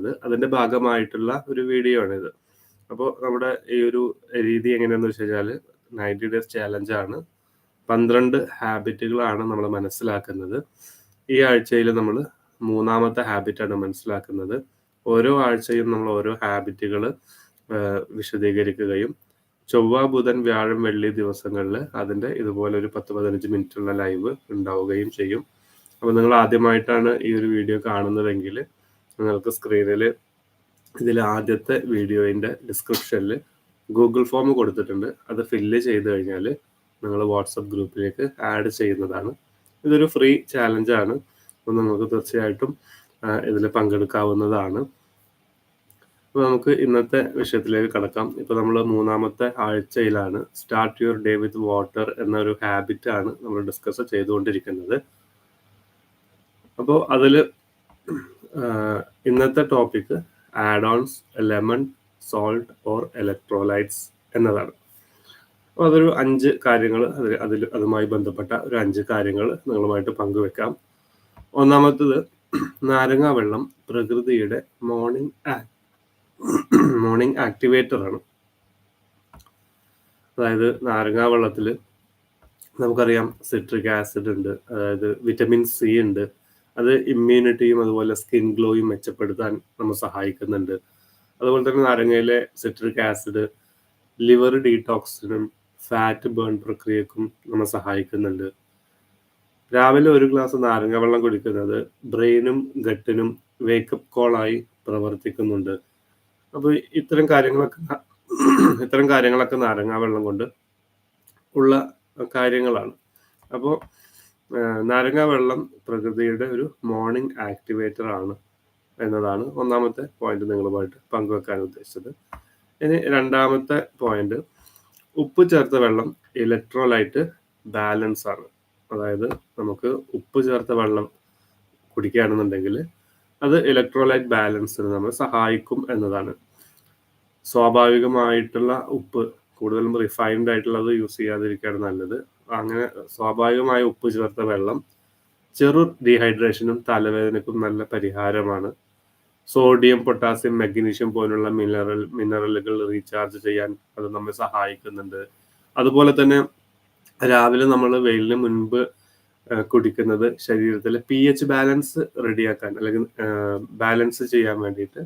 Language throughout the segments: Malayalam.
ചെയ്തിരിക്കുന്നത് അതിന്റെ ഭാഗമായിട്ടുള്ള ഒരു വീഡിയോ ആണിത്. അപ്പോൾ നമ്മുടെ ഈ ഒരു രീതി എങ്ങനെയാന്ന് വെച്ച് കഴിഞ്ഞാൽ നയന്റി ഡേയ്സ് ചാലഞ്ച് ആണ്. പന്ത്രണ്ട് ഹാബിറ്റുകളാണ് നമ്മൾ മനസ്സിലാക്കുന്നത്. ഈ ആഴ്ചയിൽ നമ്മൾ മൂന്നാമത്തെ ഹാബിറ്റാണ് മനസ്സിലാക്കുന്നത്. ഓരോ ആഴ്ചയും നമ്മൾ ഓരോ ഹാബിറ്റുകൾ വിശദീകരിക്കുകയും ചൊവ്വ ബുധൻ വ്യാഴം വെള്ളി ദിവസങ്ങളിൽ അതിന്റെ ഇതുപോലെ ഒരു പത്ത് പതിനഞ്ച് മിനിറ്റുള്ള ലൈവ് ഉണ്ടാവുകയും ചെയ്യും. അപ്പോൾ നിങ്ങൾ ആദ്യമായിട്ടാണ് ഈ ഒരു വീഡിയോ കാണുന്നതെങ്കിൽ നിങ്ങൾക്ക് സ്ക്രീനിൽ ഇതിൽ ആദ്യത്തെ വീഡിയോയിന്റെ ഡിസ്ക്രിപ്ഷനിൽ ഗൂഗിൾ ഫോം കൊടുത്തിട്ടുണ്ട്. അത് ഫില്ല് ചെയ്ത് കഴിഞ്ഞാൽ നിങ്ങൾ വാട്സപ്പ് ഗ്രൂപ്പിലേക്ക് ആഡ് ചെയ്യുന്നതാണ്. ഇതൊരു ഫ്രീ ചാലഞ്ചാണ് അപ്പോൾ നമുക്ക് തീർച്ചയായിട്ടും ഇതിൽ പങ്കെടുക്കാവുന്നതാണ്. അപ്പോൾ നമുക്ക് ഇന്നത്തെ വിഷയത്തിലേക്ക് കടക്കാം. ഇപ്പോൾ നമ്മൾ മൂന്നാമത്തെ ആഴ്ചയിലാണ് start your day with water എന്നൊരു ഹാബിറ്റാണ് നമ്മൾ ഡിസ്കസ് ചെയ്തുകൊണ്ടിരിക്കുന്നത്. അപ്പോൾ അതിൽ ഇന്നത്തെ topic add ons lemon salt or electrolytes എന്നതാണ്. അപ്പോൾ അതൊരു അഞ്ച് കാര്യങ്ങൾ അതിൽ അതിൽ അതുമായി ബന്ധപ്പെട്ട ഒരു അഞ്ച് കാര്യങ്ങൾ നിങ്ങളുമായിട്ട് പങ്കുവെക്കാം. ഒന്നാമത്തത് നാരങ്ങ വെള്ളം പ്രകൃതിയുടെ മോർണിംഗ് മോർണിംഗ് ആക്ടിവേറ്റർ ആണ്. അതായത് നാരങ്ങ വെള്ളത്തിൽ നമുക്കറിയാം സിട്രിക് ആസിഡ് ഉണ്ട് അതായത് വിറ്റമിൻ സി ഉണ്ട് അത് ഇമ്മ്യൂണിറ്റിയും അതുപോലെ സ്കിൻ ഗ്ലോയും മെച്ചപ്പെടുത്താൻ നമ്മൾ സഹായിക്കുന്നുണ്ട്. അതുപോലെ തന്നെ നാരങ്ങയിലെ സിട്രിക് ആസിഡ് ലിവർ ഡീടോക്സിനും ഫാറ്റ് ബേൺ പ്രക്രിയക്കും നമ്മൾ സഹായിക്കുന്നുണ്ട്. രാവിലെ ഒരു ഗ്ലാസ് നാരങ്ങ വെള്ളം കുടിക്കുന്നത് ബ്രെയിനും ഗട്ടിനും വേക്കപ്പ് കോളായി പ്രവർത്തിക്കുന്നുണ്ട്. അപ്പോൾ ഇത്തരം കാര്യങ്ങളൊക്കെ ഇത്തരം കാര്യങ്ങളൊക്കെ നാരങ്ങ വെള്ളം കൊണ്ട് ഉള്ള കാര്യങ്ങളാണ്. അപ്പോൾ നാരങ്ങ വെള്ളം പ്രകൃതിയുടെ ഒരു മോർണിംഗ് ആക്ടിവേറ്റർ ആണ് എന്നതാണ് ഒന്നാമത്തെ പോയിന്റ് നിങ്ങളുമായിട്ട് പങ്കുവെക്കാൻ ഉദ്ദേശിച്ചത്. ഇനി രണ്ടാമത്തെ പോയിന്റ് ഉപ്പ് ചേർത്ത വെള്ളം ഇലക്ട്രോലൈറ്റ് ബാലൻസ് ആണ്. അതായത് നമുക്ക് ഉപ്പ് ചേർത്ത വെള്ളം കുടിക്കുകയാണെന്നുണ്ടെങ്കിൽ അത് ഇലക്ട്രോലൈറ്റ് ബാലൻസിന് നമ്മൾ സഹായിക്കും എന്നതാണ്. സ്വാഭാവികമായിട്ടുള്ള ഉപ്പ് കൂടുതലും റിഫൈൻഡ് ആയിട്ടുള്ളത് യൂസ് ചെയ്യാതിരിക്കുകയാണ് നല്ലത്. അങ്ങനെ സ്വാഭാവികമായ ഉപ്പ് ചേർത്ത വെള്ളം ചെറു ഡീഹൈഡ്രേഷനും തലവേദനക്കും നല്ല പരിഹാരമാണ്. സോഡിയം പൊട്ടാസ്യം മഗ്നീഷ്യം പോലുള്ള മിനറൽ മിനറലുകൾ റീചാർജ് ചെയ്യാൻ അത് നമ്മെ സഹായിക്കുന്നുണ്ട്. അതുപോലെ തന്നെ രാവിലെ നമ്മൾ വെയിലിന് മുൻപ് കുടിക്കുന്നത് ശരീരത്തിലെ പി എച്ച് ബാലൻസ് റെഡിയാക്കാൻ അല്ലെങ്കിൽ ബാലൻസ് ചെയ്യാൻ വേണ്ടിയിട്ട്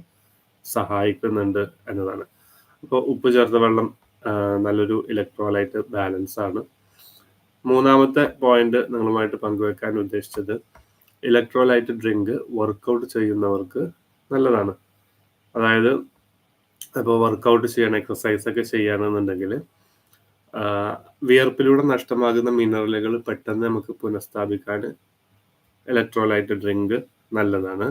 സഹായിക്കുന്നുണ്ട് എന്നതാണ്. അപ്പോൾ ഉപ്പ് ചേർത്ത വെള്ളം നല്ലൊരു ഇലക്ട്രോലൈറ്റ് ബാലൻസ് ആണ്. മൂന്നാമത്തെ പോയിന്റ് നിങ്ങളുമായിട്ട് പങ്കുവെക്കാൻ ഉദ്ദേശിച്ചത് ഇലക്ട്രോലൈറ്റ് ഡ്രിങ്ക് വർക്കൗട്ട് ചെയ്യുന്നവർക്ക് നല്ലതാണ്. അതായത് ഇപ്പോൾ വർക്കൗട്ട് ചെയ്യണം എക്സസൈസ് ഒക്കെ ചെയ്യണമെന്നുണ്ടെങ്കിൽ വിയർപ്പിലൂടെ നഷ്ടമാകുന്ന മിനറലുകൾ പെട്ടെന്ന് നമുക്ക് പുനഃസ്ഥാപിക്കാൻ ഇലക്ട്രോലൈറ്റ് ഡ്രിങ്ക് നല്ലതാണ്.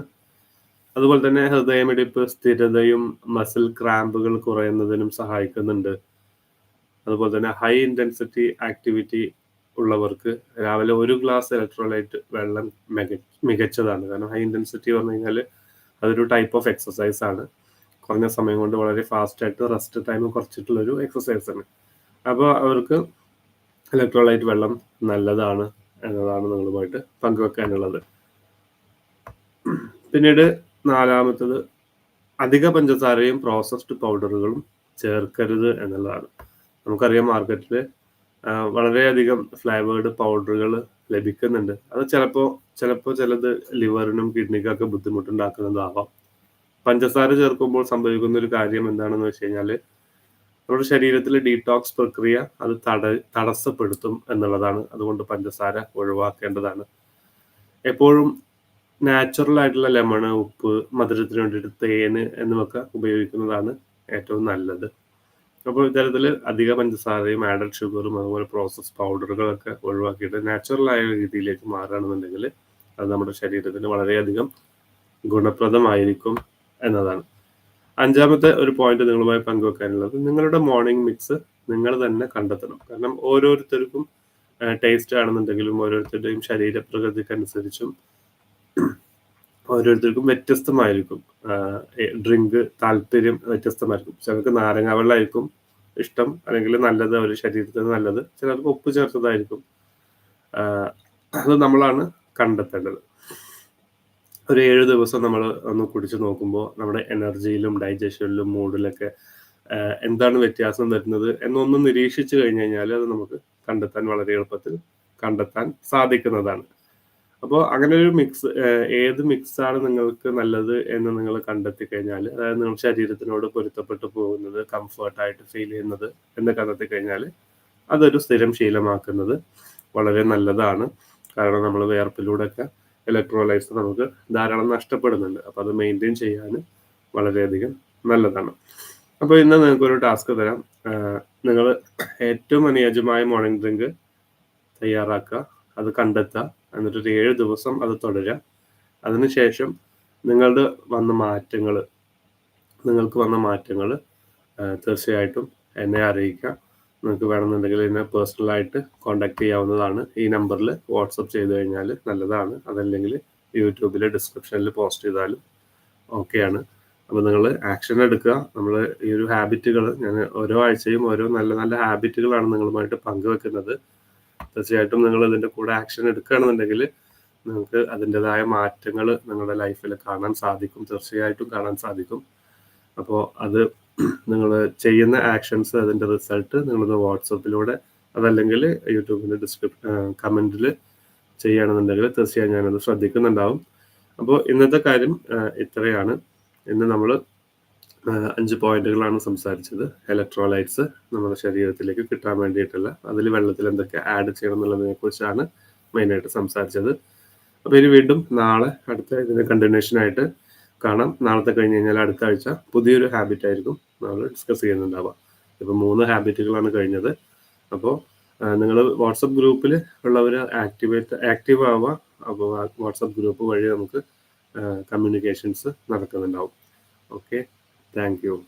അതുപോലെ തന്നെ ഹൃദയമിടിപ്പ് സ്ഥിരതയും മസിൽ ക്രാമ്പുകൾ കുറയുന്നതിനും സഹായിക്കുന്നുണ്ട്. അതുപോലെ തന്നെ ഹൈ ഇന്റൻസിറ്റി ആക്ടിവിറ്റി ഉള്ളവർക്ക് രാവിലെ ഒരു ഗ്ലാസ് ഇലക്ട്രോലൈറ്റ് വെള്ളം മിക മികച്ചതാണ്. കാരണം ഹൈ ഇന്റൻസിറ്റി പറഞ്ഞു കഴിഞ്ഞാൽ അതൊരു ടൈപ്പ് ഓഫ് എക്സസൈസ് ആണ്. കുറഞ്ഞ സമയം കൊണ്ട് വളരെ ഫാസ്റ്റായിട്ട് റെസ്റ്റ് ടൈം കുറച്ചിട്ടുള്ളൊരു എക്സസൈസ് ആണ്. അപ്പോൾ അവർക്ക് ഇലക്ട്രോലൈറ്റ് വെള്ളം നല്ലതാണ് എന്നതാണ് നിങ്ങളുമായിട്ട് പങ്കുവെക്കാനുള്ളത്. പിന്നീട് നാലാമത്തത് അധിക പഞ്ചസാരയും പ്രോസസ്ഡ് പൗഡറുകളും ചേർക്കരുത് എന്നുള്ളതാണ്. നമുക്കറിയാം മാർക്കറ്റിൽ വളരെയധികം ഫ്ലേവേർഡ് പൗഡറുകൾ ലഭിക്കുന്നുണ്ട്. അത് ചിലപ്പോൾ ചിലപ്പോൾ ചിലത് ലിവറിനും കിഡ്നിക്കൊക്കെ ബുദ്ധിമുട്ടുണ്ടാക്കുന്നതാവാം. പഞ്ചസാര ചേർക്കുമ്പോൾ സംഭവിക്കുന്ന ഒരു കാര്യം എന്താണെന്ന് വെച്ച് കഴിഞ്ഞാൽ നമ്മുടെ ശരീരത്തിലെ ഡീടോക്സ് പ്രക്രിയ അത് തട തടസ്സപ്പെടുത്തും എന്നുള്ളതാണ്. അതുകൊണ്ട് പഞ്ചസാര ഒഴിവാക്കേണ്ടതാണ്. എപ്പോഴും നാച്ചുറൽ ആയിട്ടുള്ള ലെമണ് ഉപ്പ് മധുരത്തിന് വേണ്ടിയിട്ട് തേന് എന്നിവയൊക്കെ ഉപയോഗിക്കുന്നതാണ് ഏറ്റവും നല്ലത്. അപ്പോൾ ഇത്തരത്തിൽ അധിക പഞ്ചസാരയും ആഡഡ് ഷുഗറും അതുപോലെ പ്രോസസ് പൗഡറുകളൊക്കെ ഒഴിവാക്കിയിട്ട് നാച്ചുറൽ ആയ രീതിയിലേക്ക് മാറുകയാണെന്നുണ്ടെങ്കിൽ അത് നമ്മുടെ ശരീരത്തിന് വളരെയധികം ഗുണപ്രദമായിരിക്കും എന്നതാണ്. അഞ്ചാമത്തെ ഒരു പോയിന്റ് നിങ്ങളുമായി പങ്കുവെക്കാനുള്ളത് നിങ്ങളുടെ മോർണിംഗ് മിക്സ് നിങ്ങൾ തന്നെ കണ്ടെത്തണം. കാരണം ഓരോരുത്തർക്കും ടേസ്റ്റ് ആണെന്നുണ്ടെങ്കിലും ഓരോരുത്തരുടെയും ശരീരപ്രകൃതിക്കനുസരിച്ചും ഓരോരുത്തർക്കും വ്യത്യസ്തമായിരിക്കും. ഡ്രിങ്ക് താല്പര്യം വ്യത്യസ്തമായിരിക്കും. ചിലർക്ക് നാരങ്ങ വെള്ളമായിരിക്കും ഇഷ്ടം. അല്ലെങ്കിൽ നല്ലത് ഒരു ശരീരത്തിന് നല്ലത്. ചിലർക്ക് ഉപ്പ് ചേർത്തതായിരിക്കും. അത് നമ്മളാണ് കണ്ടെത്തേണ്ടത്. ഒരു ഏഴ് ദിവസം നമ്മൾ ഒന്ന് കുടിച്ച് നോക്കുമ്പോൾ നമ്മുടെ എനർജിയിലും ഡൈജഷനിലും മൂഡിലൊക്കെ എന്താണ് വ്യത്യാസം വരുന്നത് എന്നൊന്ന് നിരീക്ഷിച്ചു കഴിഞ്ഞു കഴിഞ്ഞാൽ അത് നമുക്ക് കണ്ടെത്താൻ വളരെ എളുപ്പത്തിൽ കണ്ടെത്താൻ സാധിക്കുന്നതാണ്. അപ്പോൾ അങ്ങനെ ഒരു മിക്സ് ഏത് മിക്സ് ആണ് നിങ്ങൾക്ക് നല്ലത് എന്ന് നിങ്ങൾ കണ്ടെത്തി കഴിഞ്ഞാൽ അതായത് നിങ്ങൾ ശരീരത്തിനോട് പൊരുത്തപ്പെട്ടു പോകുന്നത് കംഫർട്ടായിട്ട് ഫീൽ ചെയ്യുന്നത് എന്ന് കണ്ടെത്തി കഴിഞ്ഞാൽ അതൊരു സ്ഥിരം ശീലമാക്കുന്നത് വളരെ നല്ലതാണ്. കാരണം നമ്മൾ വേർപ്പിലൂടെയൊക്കെ ഇലക്ട്രോലൈറ്റ്സ് നമുക്ക് ധാരാളം നഷ്ടപ്പെടുന്നുണ്ട്. അപ്പോൾ അത് മെയിന്റെയിൻ ചെയ്യാൻ വളരെയധികം നല്ലതാണ്. അപ്പോൾ ഇന്ന് നിങ്ങൾക്ക് ഒരു ടാസ്ക് തരാം നിങ്ങൾ ഏറ്റവും അനുയോജ്യമായ മോർണിംഗ് ഡ്രിങ്ക് തയ്യാറാക്കുക. അത് കണ്ടെത്തുക. എന്നിട്ട് ഒരു ഏഴ് ദിവസം അത് തുടരുക. അതിനുശേഷം നിങ്ങളുടെ വന്ന മാറ്റങ്ങൾ നിങ്ങൾക്ക് വന്ന മാറ്റങ്ങൾ തീർച്ചയായിട്ടും എന്നെ അറിയിക്കുക. നിങ്ങൾക്ക് വേണമെന്നുണ്ടെങ്കിൽ എന്നെ പേഴ്സണലായിട്ട് കോൺടാക്ട് ചെയ്യാവുന്നതാണ്. ഈ നമ്പറിൽ വാട്സപ്പ് ചെയ്ത് കഴിഞ്ഞാൽ നല്ലതാണ്. അതല്ലെങ്കിൽ യൂട്യൂബിലെ ഡിസ്ക്രിപ്ഷനിൽ പോസ്റ്റ് ചെയ്താലും ഓക്കെയാണ് അപ്പോൾ നിങ്ങൾ ആക്ഷൻ എടുക്കുക. നമ്മൾ ഈ ഒരു ഹാബിറ്റുകൾ ഞാൻ ഓരോ ആഴ്ചയും ഓരോ നല്ല നല്ല ഹാബിറ്റുകളാണ് നിങ്ങളുമായിട്ട് പങ്കുവെക്കുന്നത്. തീർച്ചയായിട്ടും നിങ്ങൾ ഇതിന്റെ കൂടെ ആക്ഷൻ എടുക്കുകയാണെന്നുണ്ടെങ്കിൽ നിങ്ങൾക്ക് അതിന്റെതായ മാറ്റങ്ങൾ നിങ്ങളുടെ ലൈഫിൽ കാണാൻ സാധിക്കും. തീർച്ചയായിട്ടും കാണാൻ സാധിക്കും. അപ്പോൾ അത് നിങ്ങൾ ചെയ്യുന്ന ആക്ഷൻസ് അതിന്റെ റിസൾട്ട് നിങ്ങളത് വാട്സപ്പിലൂടെ അതല്ലെങ്കിൽ യൂട്യൂബിന്റെ ഡിസ്ക്രിപ്ഷൻ കമന്റിൽ ചെയ്യുകയാണെന്നുണ്ടെങ്കിൽ തീർച്ചയായും ഞാനത് ശ്രദ്ധിക്കുന്നുണ്ടാവും. അപ്പോൾ ഇന്നത്തെ കാര്യം ഇത്രയാണ്. ഇന്ന് നമ്മൾ അഞ്ച് പോയിന്റുകളാണ് സംസാരിച്ചത്. ഇലക്ട്രോലൈറ്റ്സ് നമ്മുടെ ശരീരത്തിലേക്ക് കിട്ടാൻ വേണ്ടിയിട്ടുള്ള അതിൽ വെള്ളത്തിൽ എന്തൊക്കെ ആഡ് ചെയ്യണം എന്നുള്ളതിനെ കുറിച്ചാണ് മെയിനായിട്ട് സംസാരിച്ചത്. അപ്പോൾ ഇനി വീണ്ടും നാളെ അടുത്ത ഇതിന്റെ കണ്ടിന്യൂഷൻ ആയിട്ട് കാണാം. നാളത്തെ കഴിഞ്ഞ് കഴിഞ്ഞാൽ അടുത്ത ആഴ്ച പുതിയൊരു ഹാബിറ്റ് ആയിരിക്കും നമ്മൾ ഡിസ്കസ് ചെയ്യുന്നുണ്ടാവുക. ഇപ്പോൾ മൂന്ന് ഹാബിറ്റുകളാണ് കഴിഞ്ഞത്. അപ്പോൾ നിങ്ങൾ വാട്സപ്പ് ഗ്രൂപ്പിൽ ഉള്ളവർ ആക്ടിവേറ്റ് ആക്റ്റീവ് ആവുക. അപ്പോൾ വാട്സപ്പ് ഗ്രൂപ്പ് വഴി നമുക്ക് കമ്മ്യൂണിക്കേഷൻസ് നടക്കുന്നുണ്ടാവും. Okay Thank you.